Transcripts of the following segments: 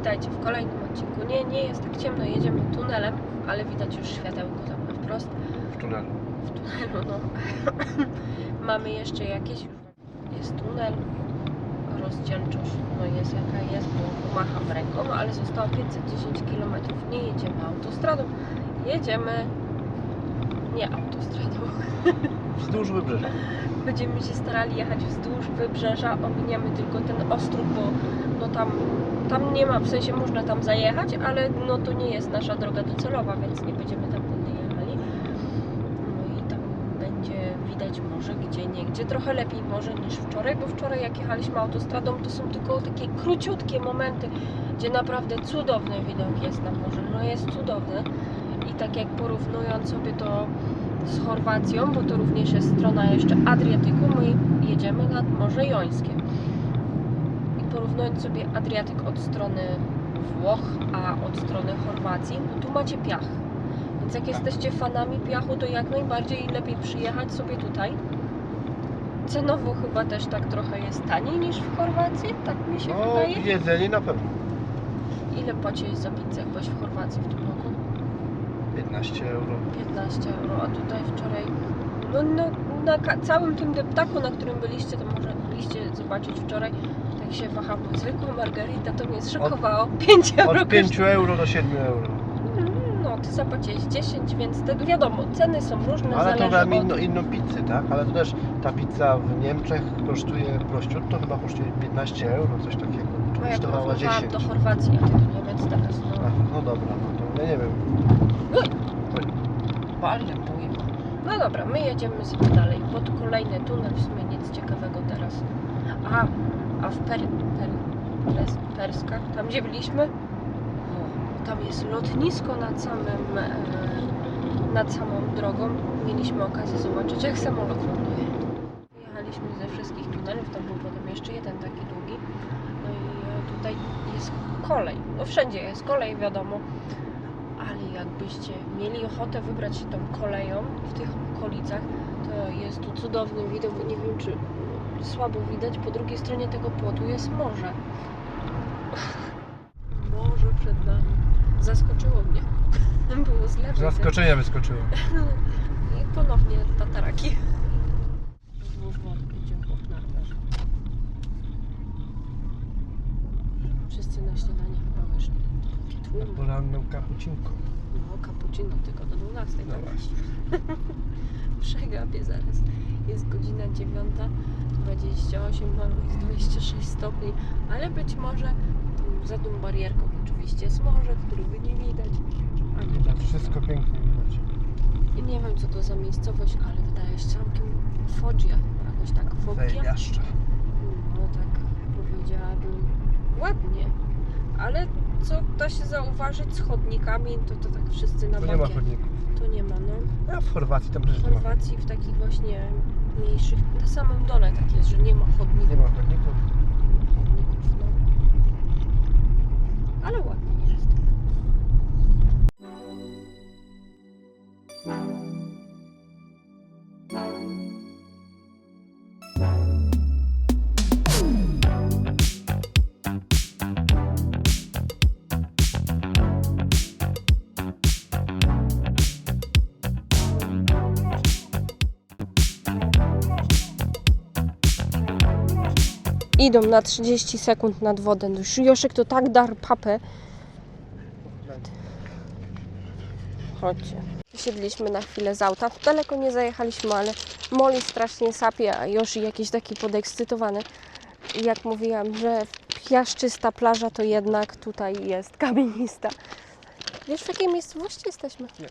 witajcie w kolejnym odcinku. Nie, nie jest tak ciemno, jedziemy tunelem, ale widać już światełko tam na wprost w tunelu. w tunelu. No. Mamy jeszcze jakieś, jest tunel, rozdzielczość no jest jaka jest, bo pomacham ręką, ale zostało 510 km. Nie jedziemy autostradą, jedziemy nie autostradą. Wzdłuż wybrzeża. Będziemy się starali jechać wzdłuż wybrzeża, ominiemy tylko ten ostróg, bo no tam, tam nie ma, w sensie można tam zajechać, ale no to nie jest nasza droga docelowa, więc nie będziemy tam tędy jechali. No i tam będzie widać może gdzie nie, gdzie trochę lepiej może niż wczoraj, bo wczoraj jak jechaliśmy autostradą, to są tylko takie króciutkie momenty, gdzie naprawdę cudowny widok jest na morze, no jest cudowny. I tak jak porównując sobie to z Chorwacją, bo to również jest strona jeszcze Adriatyku, my jedziemy nad Morze Jońskie. I porównując sobie Adriatyk od strony Włoch, a od strony Chorwacji, no tu macie piach. Więc jak jesteście fanami piachu, to jak najbardziej lepiej przyjechać sobie tutaj. Cenowo chyba też tak trochę jest taniej niż w Chorwacji, tak mi się No, wydaje. jedzenie na pewno. Ile płaciłeś za pizzę, jak byłeś w Chorwacji w tym roku? 15 euro. 15 euro, a tutaj wczoraj, no, no na całym tym deptaku, na którym byliście, to może mogliście zobaczyć wczoraj, tak się waham, bo zwykła margarita to mnie zszokowało, 5 euro Od 5 kosztuje. euro do 7 euro. No, ty zapłaciłeś 10, więc te, wiadomo, ceny są różne, Ale to dam od... inną, inną pizzę, tak? Ale to też ta pizza w Niemczech kosztuje prościutto, chyba kosztuje 15 euro, coś takiego. Bo ja Kosztowała porównywałam 10. do Chorwacji, a ty do Niemiec teraz, no. Ach, no dobra, no to ja nie wiem. Bardzo boję. No dobra, my jedziemy sobie dalej. Pod kolejny tunel, w sumie nic ciekawego teraz. A, a w per, per, Pers, Perskach, tam gdzie byliśmy, o, tam jest lotnisko nad samym, e, nad samą drogą. Mieliśmy okazję zobaczyć, jak samolot ląduje. Jechaliśmy ze wszystkich tunelów, tam był potem jeszcze jeden taki długi. No i e, tutaj jest kolej. No wszędzie jest kolej, wiadomo ale jakbyście mieli ochotę wybrać się tą koleją w tych okolicach, to jest tu cudowny widok, bo nie wiem czy słabo widać, po drugiej stronie tego płotu jest morze. Morze przed nami. Zaskoczyło mnie. Było z lewej. Zaskoczenia wyskoczyło. I ponownie tataraki. Wzdłuż wody idzie chłop na rowerze. Wszyscy na śniadanie chyba wyszli. Tłumy. Poranną kapucinką. No, cappuccino tylko do 12. No tak? właśnie. Przegapię zaraz. Jest godzina 9.28, mamy jest 26 stopni, ale być może za tą barierką oczywiście jest morze, którego nie widać. A nie widać. wszystko pięknie widać. I nie wiem co to za miejscowość, ale wydaje się całkiem Foggia, jakoś tak Foggia. No tak powiedziałabym ładnie, ale co da się zauważyć z chodnikami, to to tak wszyscy na Tu nie ma chodników. To nie ma, no. A w Chorwacji tam W nie ma. Chorwacji w takich właśnie mniejszych, na samym dole tak jest, że nie ma chodników. Nie ma chodników. chodników no. Ale ładnie Idą na 30 sekund nad wodę. No Joszek to tak dar papę. Chodźcie. Siedliśmy na chwilę z auta. Daleko nie zajechaliśmy, ale Molly strasznie sapie, a Joszy jakiś taki podekscytowany. Jak mówiłam, że piaszczysta plaża to jednak tutaj jest kamienista. Wiesz w jakiej miejscowości jesteśmy? Nie.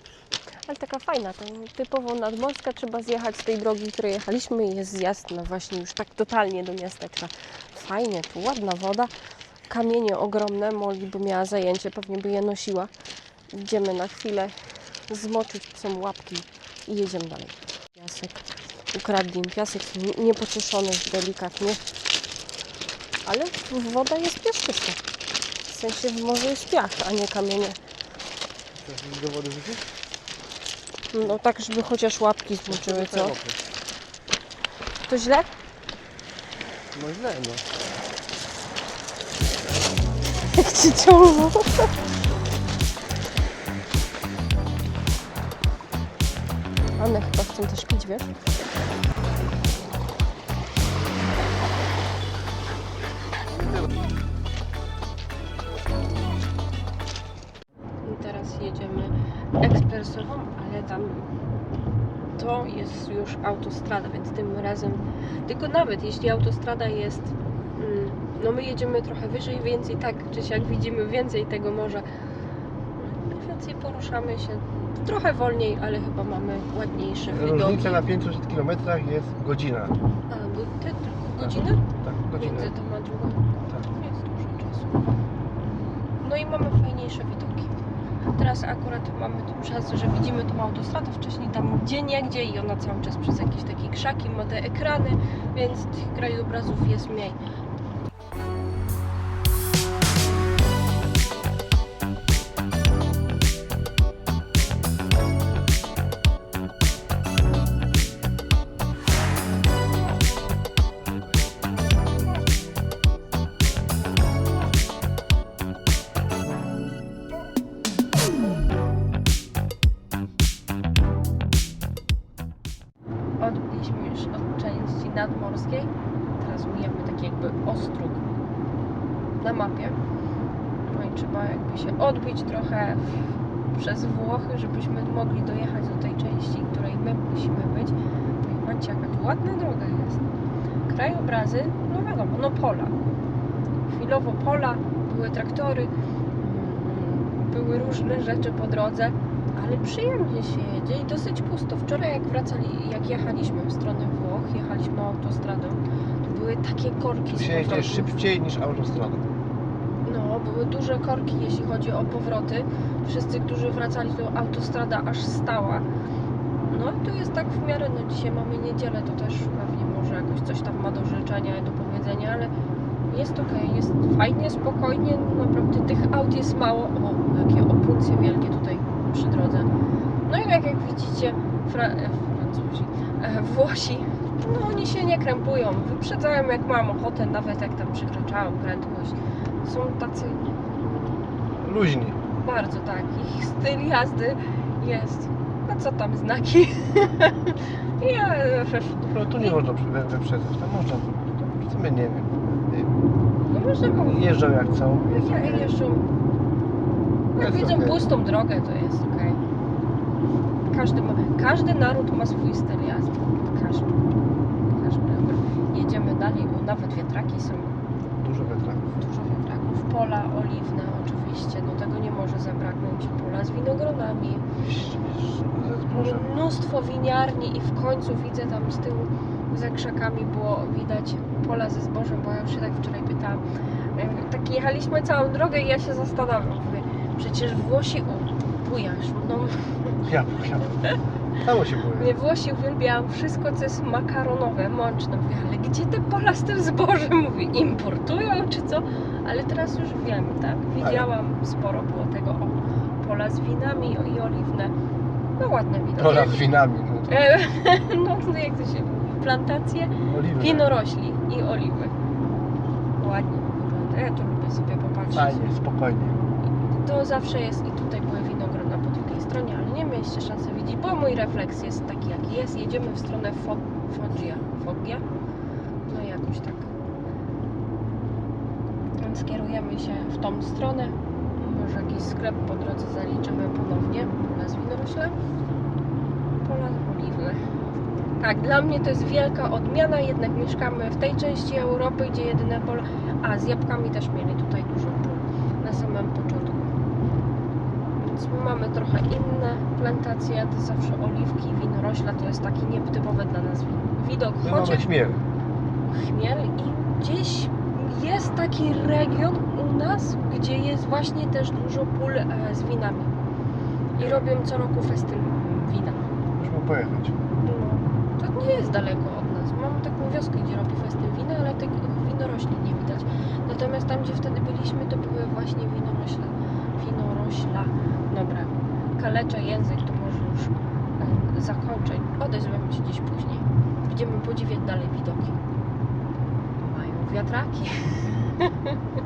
Ale taka fajna, to typowo nadmorska, trzeba zjechać z tej drogi, której jechaliśmy i jest zjazd no właśnie już tak totalnie do miasteczka. Fajnie, tu ładna woda, kamienie ogromne, Molly by miała zajęcie, pewnie by je nosiła. Idziemy na chwilę zmoczyć psom łapki i jedziemy dalej. Piasek, ukradli im piasek, nie- niepocieszony delikatnie, ale woda jest piaszczysta. W sensie w morzu jest piach, a nie kamienie. Chcesz do wody rzucić? No tak, żeby chociaż łapki zmoczyły, co? To źle? No źle, no. Jak cię ciągną. One chyba chcą też pić, wiesz? I teraz jedziemy ekspresową, tam to jest już autostrada, więc tym razem, tylko nawet jeśli autostrada jest, mm, no my jedziemy trochę wyżej, więc i tak, czy jak widzimy więcej tego morza, więcej poruszamy się trochę wolniej, ale chyba mamy ładniejsze widoki. Różnica na 500 km jest godzina. A, bo ty tylko godzinę? Tak, godzinę. Między tą a drugą. Tak. Jest dużo czasu. No i mamy fajniejsze widoki. Teraz akurat mamy tą szansę, że widzimy tą autostradę wcześniej tam gdzie niegdzie i ona cały czas przez jakieś takie krzaki ma te ekrany, więc tych krajobrazów jest mniej. Trzeba jakby się odbić trochę przez Włochy, żebyśmy mogli dojechać do tej części, której my musimy być. Patrzcie, jaka tu ładna droga jest. Krajobrazy, no wiadomo, no pola. Chwilowo pola, były traktory, mm, były różne rzeczy po drodze, ale przyjemnie się jedzie i dosyć pusto. Wczoraj jak wracali, jak jechaliśmy w stronę Włoch, jechaliśmy autostradą, to były takie korki Tu się szybciej niż autostrada. No, były duże korki, jeśli chodzi o powroty. Wszyscy, którzy wracali, to autostrada aż stała. No i tu jest tak w miarę, no dzisiaj mamy niedzielę, to też pewnie może jakoś coś tam ma do życzenia i do powiedzenia, ale jest okej, jest fajnie, spokojnie, naprawdę tych aut jest mało. O, jakie opuncje wielkie tutaj przy drodze. No i jak, jak widzicie, Fra e, Francuzi, e, Włosi, no oni się nie krępują, wyprzedzają jak mam ochotę, nawet jak tam przekraczają prędkość. Są tacy Luźni. bardzo tak, ich styl jazdy jest, no co tam znaki. ja, No tu nie można wy- wyprzedzać, tam można. Co my nie wiem. no można było, Jeżdżą jak chcą. Jest ja okej. jeżdżą, jak widzą okej. pustą drogę, to jest okej. Każdy, ma, każdy naród ma swój styl jazdy. Każdy. Każdy. Jedziemy dalej, bo nawet wiatraki są. Dużo wiatraków. Dużo wiatraków. Pola oliwne oczywiście, no tego nie może zabraknąć. Pola z winogronami. Mnóstwo winiarni i w końcu widzę tam z tyłu za krzakami było widać pola ze zbożem, bo ja już się tak wczoraj pytałam. Tak jechaliśmy całą drogę i ja się zastanawiam. Mówię, przecież Włosi bujasz, no Ja, ja. Się Mnie boję. Włosi uwielbiają wszystko, co jest makaronowe, mączne. Mówię, ale gdzie te pola z tym zbożem? Mówię, importują czy co? Ale teraz już wiem, tak? Widziałam, sporo było tego. O, pola z winami i oliwne. No ładne widoki. Pola z winami. No to E, no, no jak to się mówi? Plantacje oliwy. winorośli i oliwy. Ładnie wygląda. Ja tu lubię sobie popatrzeć. Fajnie, spokojnie. To zawsze jest i tutaj były stronie, ale nie mieliście szansy widzieć, bo mój refleks jest taki jaki jest. Jedziemy w stronę Fo- Foggia. Foggia? No jakoś tak. Więc kierujemy się w tą stronę. Może jakiś sklep po drodze zaliczymy ponownie. Pola z winoroślem. Pola oliwne. Tak, dla mnie to jest wielka odmiana, jednak mieszkamy w tej części Europy, gdzie jedyne pola... A, z jabłkami też mieli tutaj dużo pól na samym początku. Więc my mamy trochę inne plantacje, to zawsze oliwki, winorośla, to jest taki nietypowy dla nas wi- widok, My mamy chociaż śmiech. chmiel i gdzieś jest taki region u nas, gdzie jest właśnie też dużo pól e, z winami. I robią co roku festyn wina. Musimy pojechać. No, to nie jest daleko od nas. Mamy taką wioskę, gdzie robi festyn wina, ale tych winorośli nie widać. Natomiast tam, gdzie wtedy byliśmy, to były właśnie winorośla. Kaleczę język, to może już e, zakończę. Odezwiemy się gdzieś później. Będziemy podziwiać dalej widoki. Mają wiatraki.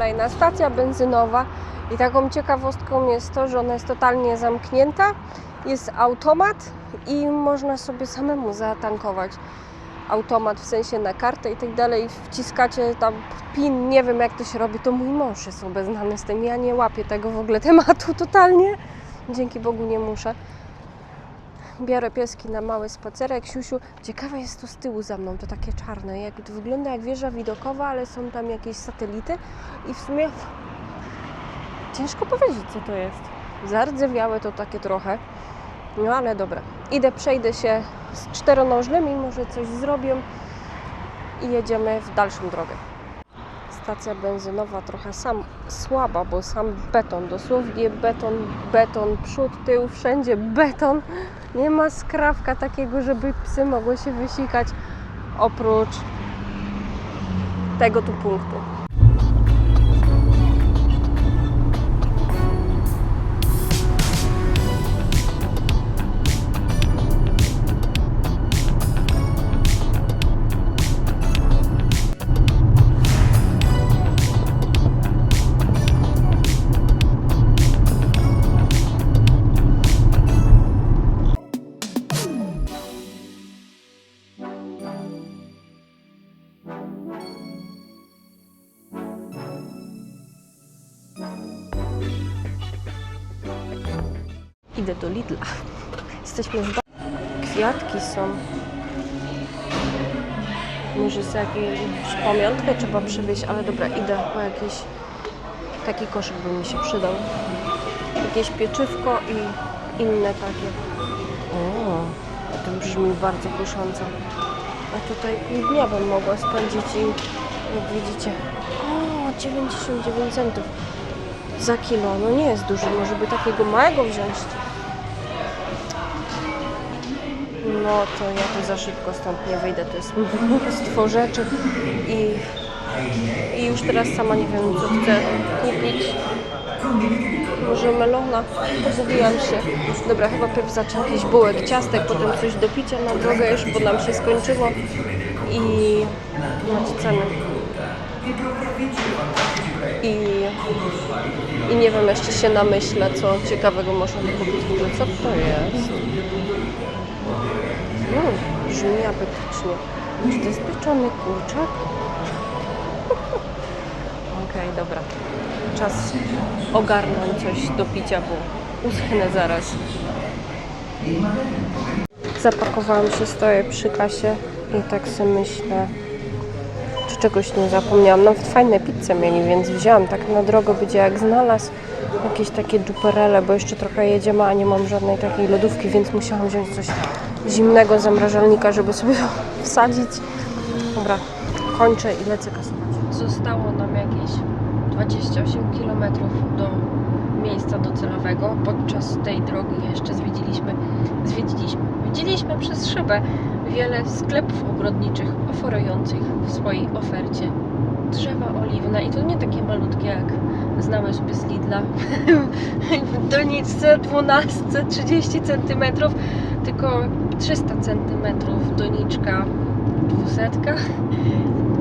kolejna stacja benzynowa i taką ciekawostką jest to, że ona jest totalnie zamknięta. Jest automat i można sobie samemu zatankować. Automat w sensie na kartę i tak dalej. Wciskacie tam PIN, nie wiem jak to się robi, to mój mąż jest obeznany z tym. Ja nie łapię tego w ogóle tematu totalnie. Dzięki Bogu nie muszę. Biorę pieski na mały spacerek. Siusiu, ciekawe jest to z tyłu za mną, to takie czarne. Jak, to wygląda jak wieża widokowa, ale są tam jakieś satelity i w sumie ciężko powiedzieć co to jest. Zardzewiałe to takie trochę. No ale dobra. Idę, przejdę się z czteronożnymi, może coś zrobią i jedziemy w dalszą drogę. Stacja benzynowa trochę sam słaba, bo sam beton, dosłownie beton, beton, przód, tył, wszędzie beton. Nie ma skrawka takiego, żeby psy mogły się wysikać oprócz tego tu punktu. Może z jakiejś pamiątkę trzeba przywieźć, ale dobra, idę po jakiś taki koszyk by mi się przydał. Jakieś pieczywko i inne takie. O, to brzmi bardzo kusząco. A tutaj pół dnia bym mogła spędzić i jak widzicie, o, 99 centów za kilo. No nie jest duży, może by takiego małego wziąć. No to ja tu za szybko stąd nie wyjdę, to jest mnóstwo rzeczy i, i już teraz sama nie wiem co chcę kupić. Może melona? Pogubiłam się. Dobra, chyba pierw zacznę jakiś bułek, ciastek, potem coś do picia na drogę już, bo nam się skończyło i macie ceny. I, I nie wiem, jeszcze się namyślę, co ciekawego można kupić. Co to jest? Mm, brzmi apetycznie. Czy to jest pieczony kurczak? Okej, dobra. Czas ogarnąć coś do picia, bo uschnę zaraz. Zapakowałam się, stoję przy kasie i tak sobie myślę, czy czegoś nie zapomniałam. Nawet fajne pizze mieli, więc wzięłam tak na drogę, będzie jak znalazł jakieś takie duperele, bo jeszcze trochę jedziemy, a nie mam żadnej takiej lodówki, więc musiałam wziąć coś zimnego z zamrażalnika, żeby sobie to wsadzić. Dobra, kończę i lecę kasować. Zostało nam jakieś 28 km do miejsca docelowego. Podczas tej drogi jeszcze zwiedziliśmy, zwiedziliśmy, widzieliśmy przez szybę wiele sklepów ogrodniczych oferujących w swojej ofercie drzewa oliwne i to nie takie malutkie jak znamy sobie z Lidla w doniczce 12 30 cm tylko 300 cm doniczka 200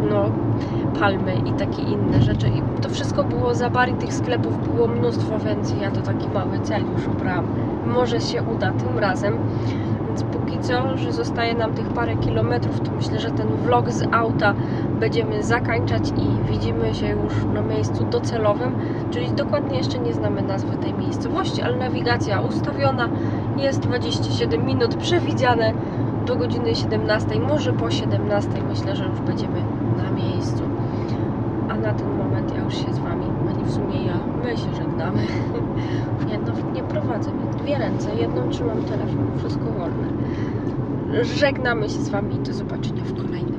no palmy i takie inne rzeczy. I to wszystko było za bar i tych sklepów było mnóstwo, więc ja to taki mały cel już ubrałam. Może się uda tym razem więc póki co, że zostaje nam tych parę kilometrów, to myślę, że ten vlog z auta będziemy zakończać i widzimy się już na miejscu docelowym, czyli dokładnie jeszcze nie znamy nazwy tej miejscowości, ale nawigacja ustawiona, jest 27 minut przewidziane do godziny 17, może po 17 myślę, że już będziemy na miejscu. A na ten moment ja już się z Wami, a nie w sumie ja, my się żegnamy. Nie, no nie prowadzę, dwie ręce, jedną trzymam telefon, wszystko. Żegnamy się z Wami i do zobaczenia w kolejnym